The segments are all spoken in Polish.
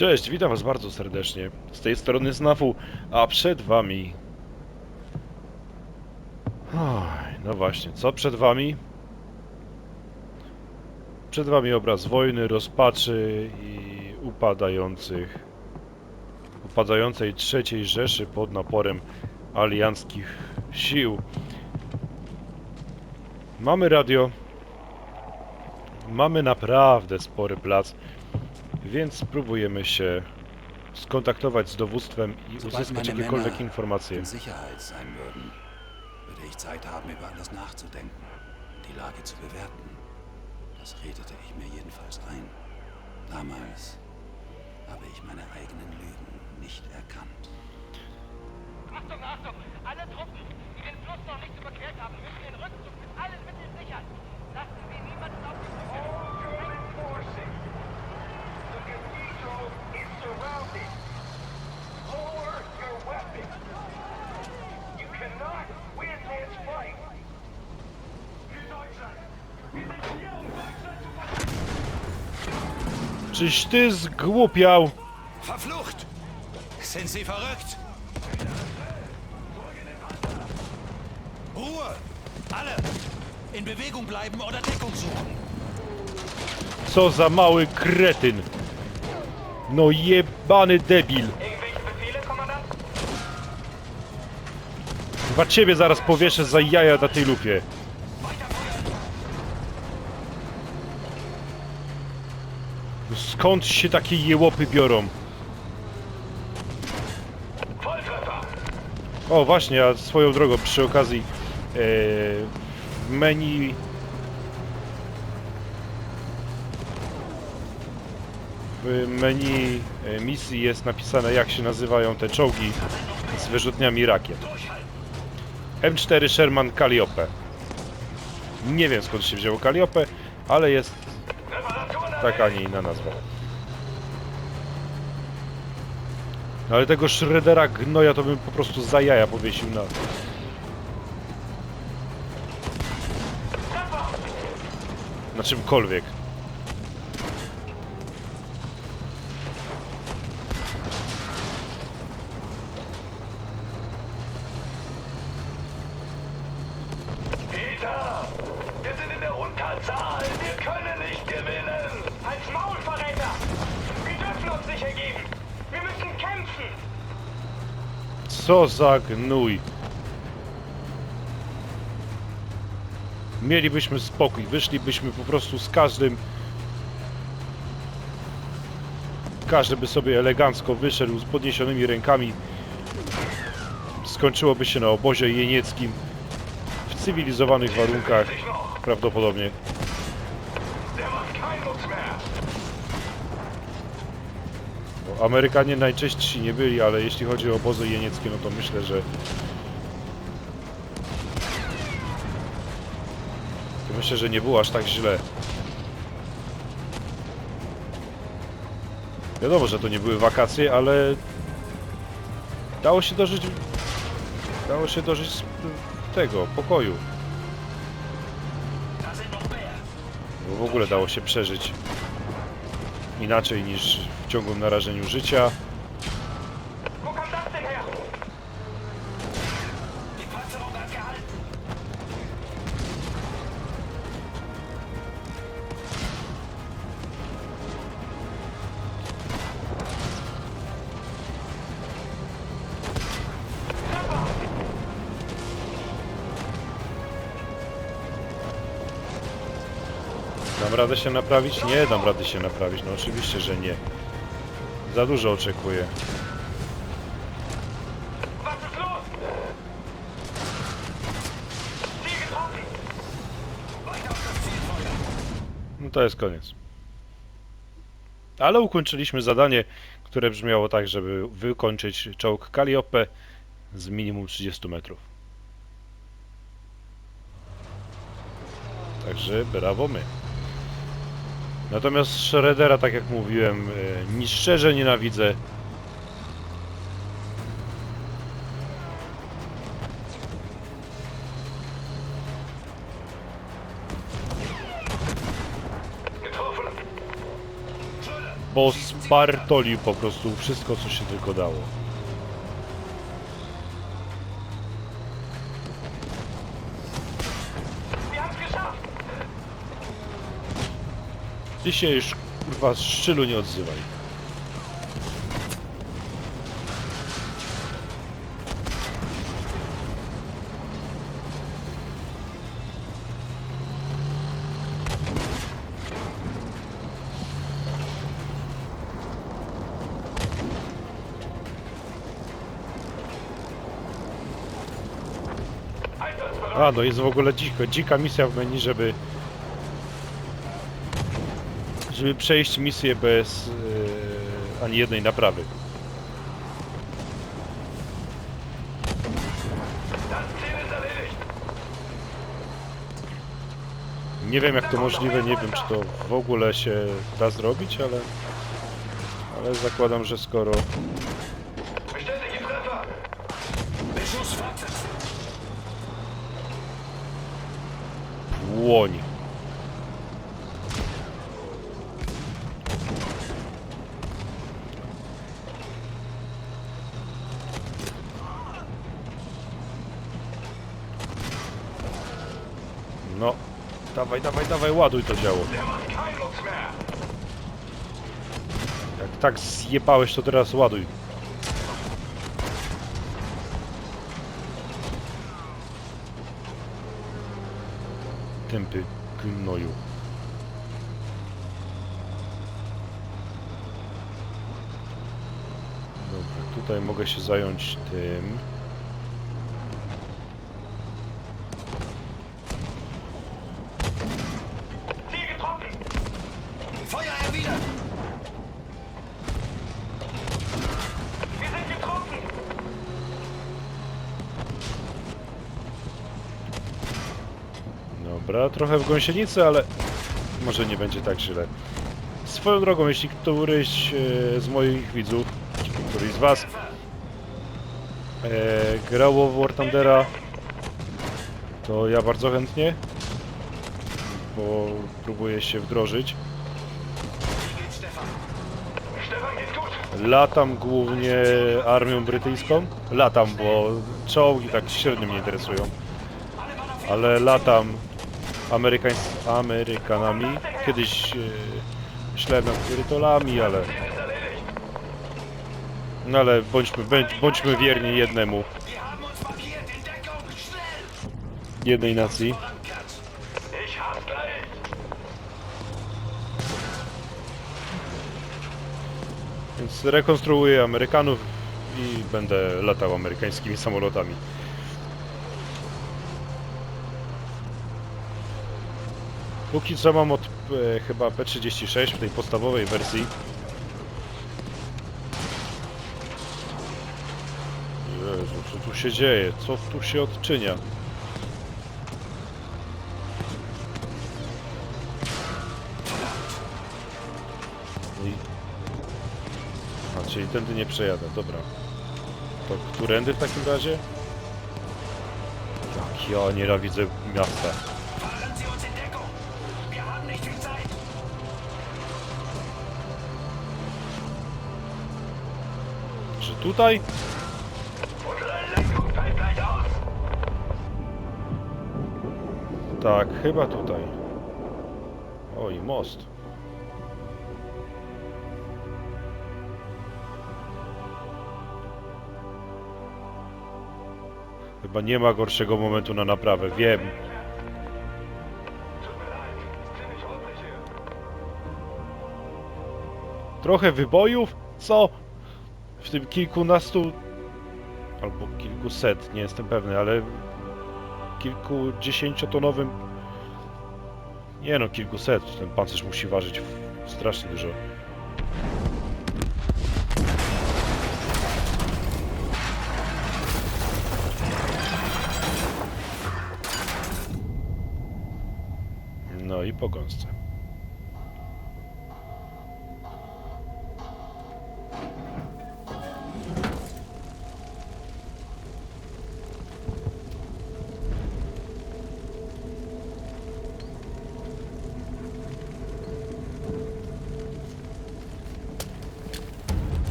Cześć, witam was bardzo serdecznie. Z tej strony Snafu, a przed wami... Oj, no właśnie, co przed wami? Przed wami obraz wojny, rozpaczy i upadających... upadającej trzeciej Rzeszy pod naporem alianckich sił. Mamy radio. Mamy naprawdę spory plac. Więc spróbujemy się skontaktować z dowództwem i Sobald uzyskać jakiekolwiek informacje. in Sicherheit sein würden, würde ich Zeit haben, über alles nachzudenken, die Lage zu bewerten. Das redete ich mir jedenfalls ein. Damals habe ich meine eigenen Lügen nicht erkannt. Achtung, Achtung! Alle Truppen, die den Fluss noch nicht überquert haben, müssen den Rückzug mit allen Mitteln sichern. Lassen Sie niemanden auf die Brücke. Is surrounded. Lower your. You cannot win this fight. Czyś ty zgłupiał? Verflucht! Sind Sie verrückt? Ruhe! Alle! In Bewegung bleiben oder Deckung suchen. Co za mały kretyn. No jebany debil. Chyba ciebie zaraz powieszę za jaja na tej lupie. Skąd się takie jełopy biorą? O właśnie, a swoją drogą przy okazji w menu w menu e, misji jest napisane jak się nazywają te czołgi z wyrzutniami rakiet. M4 Sherman Calliope. Nie wiem skąd się wzięło Calliope, ale jest taka, a nie inna nazwa. No ale tego Shreddera gnoja to bym po prostu za jaja powiesił na... Na czymkolwiek. Co za gnój. Mielibyśmy spokój, wyszlibyśmy po prostu z każdym. Każdy by sobie elegancko wyszedł z podniesionymi rękami. Skończyłoby się na obozie jenieckim w cywilizowanych warunkach, prawdopodobnie. Bo Amerykanie najczęściej nie byli, ale jeśli chodzi o obozy jenieckie, no to myślę, że to myślę, że nie było aż tak źle. Wiadomo, że to nie były wakacje, ale dało się dożyć dało się dożyć tego pokoju. Bo w ogóle dało się przeżyć inaczej niż w ciągłym narażeniu życia. Dam radę się naprawić? Nie dam rady się naprawić. No oczywiście, że nie. Za dużo oczekuję. No to jest koniec. Ale ukończyliśmy zadanie, które brzmiało tak, żeby wykończyć czołg Calliope z minimum 30 metrów. Także brawo my. Natomiast Shreddera, tak jak mówiłem, e, ni szczerze nienawidzę. Bo pospartolił po prostu wszystko, co się tylko dało. Ty się już kurwa z szczylu nie odzywaj. A, no jest w ogóle dziko, dzika misja w menu, żeby żeby przejść misję bez yy, ani jednej naprawy. Nie wiem jak to możliwe, nie wiem czy to w ogóle się da zrobić, ale ale zakładam, że skoro płoń. No, dawaj, dawaj, dawaj, ładuj to działo. Jak tak zjebałeś, to teraz ładuj. Tępy gnoju. Dobra, tutaj mogę się zająć tym. Dobra, trochę w gąsienicy, ale może nie będzie tak źle. Swoją drogą, jeśli któryś e, z moich widzów, czy któryś z was e, grało w War Thundera, to ja bardzo chętnie, bo próbuję się wdrożyć. Latam głównie armią brytyjską. Latam, bo czołgi tak średnio mnie interesują. Ale latam Amerykańs Amerykanami. Kiedyś e, myślałem nad Brytolami, ale... No ale bądźmy, bądź, bądźmy wierni jednemu, jednej nacji. Więc rekonstruuję Amerykanów i będę latał amerykańskimi samolotami. Póki co mam od e, chyba P36 w tej podstawowej wersji. Jezu, co tu się dzieje? Co tu się odczynia? Czyli tędy nie przejadę, dobra. To którędy w takim razie? Jak ja nienawidzę miasta. Czy tutaj? Tak, chyba tutaj. O, i most. Chyba nie ma gorszego momentu na naprawę, wiem. Trochę wybojów? Co? W tym kilkunastu... Albo kilkuset, nie jestem pewny, ale... Kilkudziesięciotonowym... Nie no, kilkuset. Ten pancerz musi ważyć strasznie dużo. pogonsce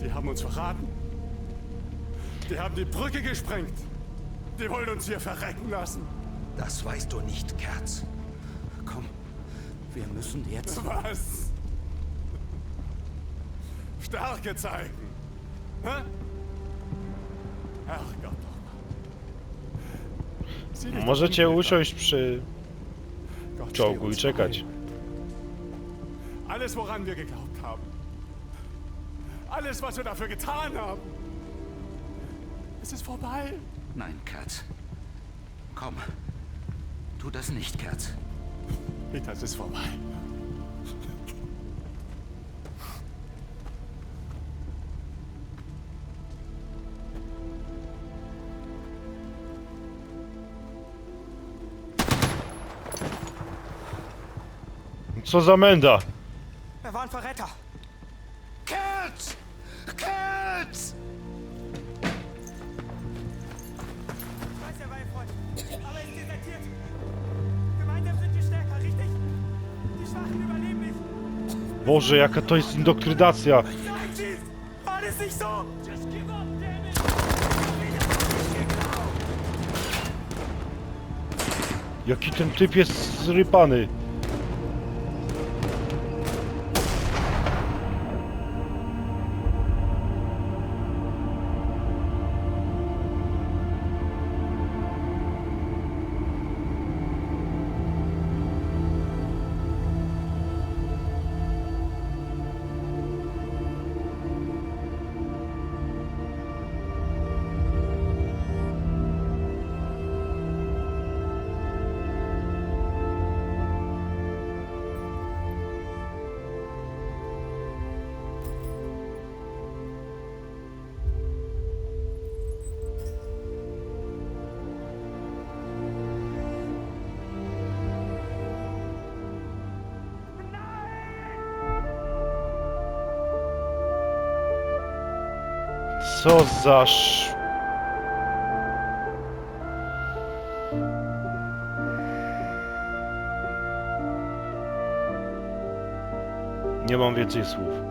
Sie haben uns verraten. Die haben die Brücke gesprengt. Die wollen uns hier verrecken lassen. Das weißt du nicht, Kerz. Komm, wir müssen jetzt... Was? Stärke zeigen. Hä? Herrgott. Dich Możecie usiąść przy czołgu i czekać. Alles, woran wir geglaubt haben. Alles, was wir dafür getan haben. Es ist vorbei. Nein, Kerz. Komm. Tu das nicht, Kerz. Peter, es ist vorbei. Co za menda? Er war ein Verräter. Boże, jaka to jest indoktrynacja. Jaki ten typ jest zrypany. Co za. Nie mam więcej słów.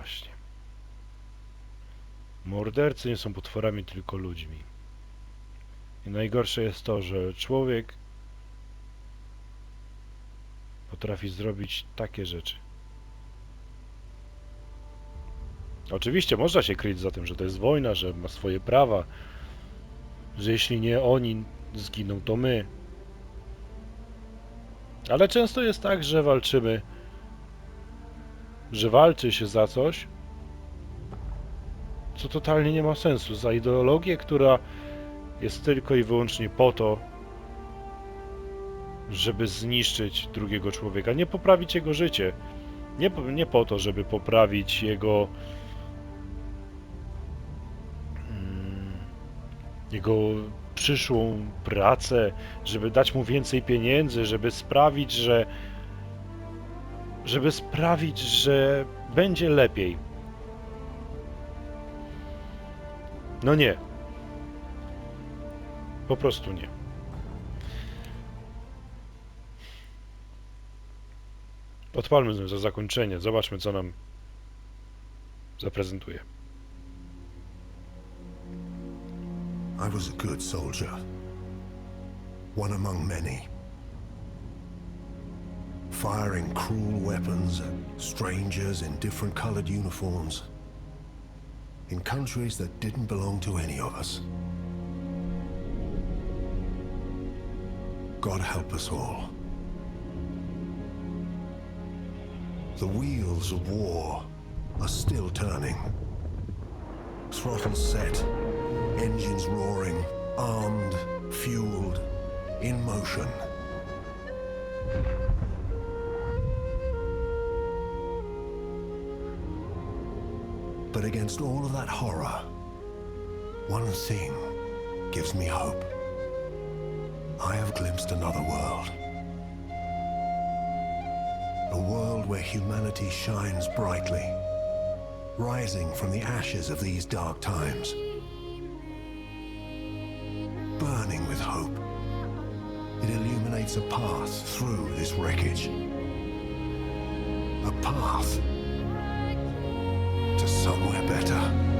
Właśnie. Mordercy nie są potworami, tylko ludźmi. I najgorsze jest to, że człowiek potrafi zrobić takie rzeczy. Oczywiście można się kryć za tym, że to jest wojna, że ma swoje prawa, że jeśli nie oni zginą, to my. Ale często jest tak, że walczymy że walczy się za coś, co totalnie nie ma sensu. Za ideologię, która jest tylko i wyłącznie po to, żeby zniszczyć drugiego człowieka, nie poprawić jego życie. Nie, nie po to, żeby poprawić jego. mm, jego przyszłą pracę, żeby dać mu więcej pieniędzy, żeby sprawić, że żeby sprawić, że będzie lepiej. No nie. Po prostu nie. Odpalmy za zakończenie. Zobaczmy, co nam zaprezentuje. I was a good soldier. One among many. Firing cruel weapons at strangers in different colored uniforms. In countries that didn't belong to any of us. God help us all. The wheels of war are still turning. Throttles set, engines roaring, armed, fueled, in motion. But against all of that horror, one thing gives me hope. I have glimpsed another world. A world where humanity shines brightly, rising from the ashes of these dark times. Burning with hope, it illuminates a path through this wreckage. A path somewhere better.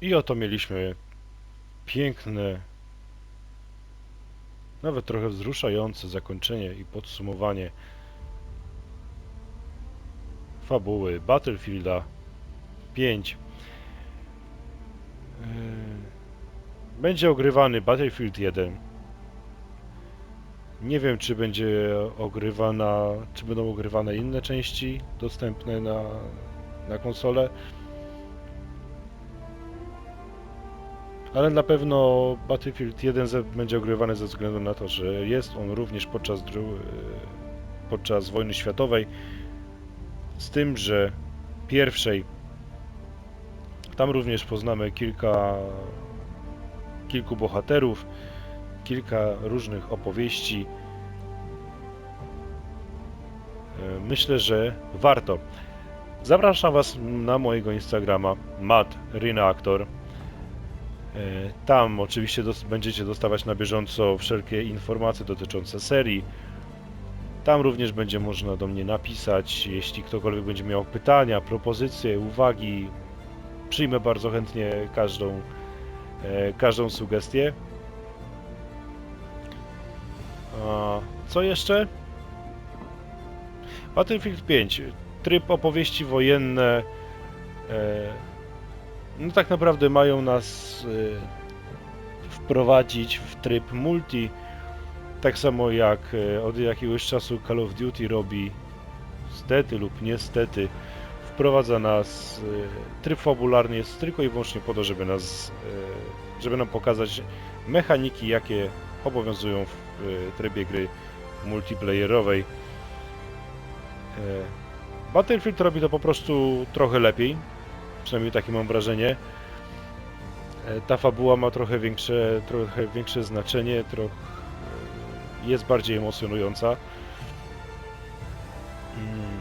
I oto mieliśmy piękne, nawet trochę wzruszające zakończenie i podsumowanie fabuły Battlefielda 5. Yy, Będzie ogrywany Battlefield 1. Nie wiem, czy będzie ogrywana, czy będą ogrywane inne części dostępne na, na konsolę. Ale na pewno Battlefield 1 ze- będzie ogrywany ze względu na to, że jest on również podczas, e, podczas wojny światowej. Z tym, że pierwszej tam również poznamy kilka kilku bohaterów, kilka różnych opowieści. E, Myślę, że warto. Zapraszam Was na mojego Instagrama Matt. E, Tam oczywiście będziecie dostawać na bieżąco wszelkie informacje dotyczące serii. Tam również będzie można do mnie napisać, jeśli ktokolwiek będzie miał pytania, propozycje, uwagi. Przyjmę bardzo chętnie każdą, e, każdą sugestię. A, co jeszcze? Battlefield 5. Tryb opowieści wojenne. E, no tak naprawdę mają nas e, wprowadzić w tryb multi. Tak samo jak e, od jakiegoś czasu Call of Duty robi, stety lub niestety, wprowadza nas. e, Tryb fabularny jest tylko i wyłącznie po to, żeby nas, e, żeby nam pokazać mechaniki, jakie obowiązują w e, trybie gry multiplayerowej. E, Battlefield robi to po prostu trochę lepiej, przynajmniej takie mam wrażenie. E, Ta fabuła ma trochę większe, trochę większe znaczenie, trochę jest bardziej emocjonująca. Mm.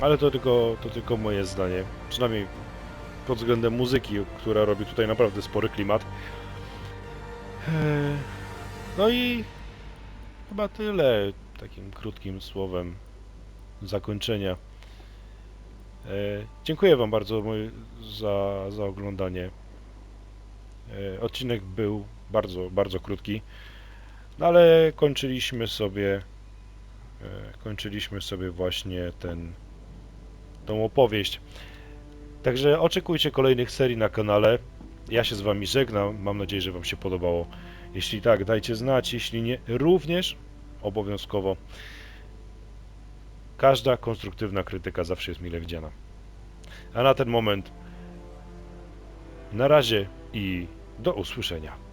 Ale to tylko, to tylko moje zdanie. Przynajmniej pod względem muzyki, która robi tutaj naprawdę spory klimat. Eee, No i chyba tyle takim krótkim słowem zakończenia. E, dziękuję Wam bardzo za, za oglądanie. E, odcinek był bardzo, bardzo krótki, no ale kończyliśmy sobie e, kończyliśmy sobie właśnie ten tą opowieść. Także oczekujcie kolejnych serii na kanale. Ja się z Wami żegnam. Mam nadzieję, że Wam się podobało. Jeśli tak, dajcie znać. Jeśli nie, również obowiązkowo Każda konstruktywna krytyka zawsze jest mile widziana. A na ten moment na razie i do usłyszenia.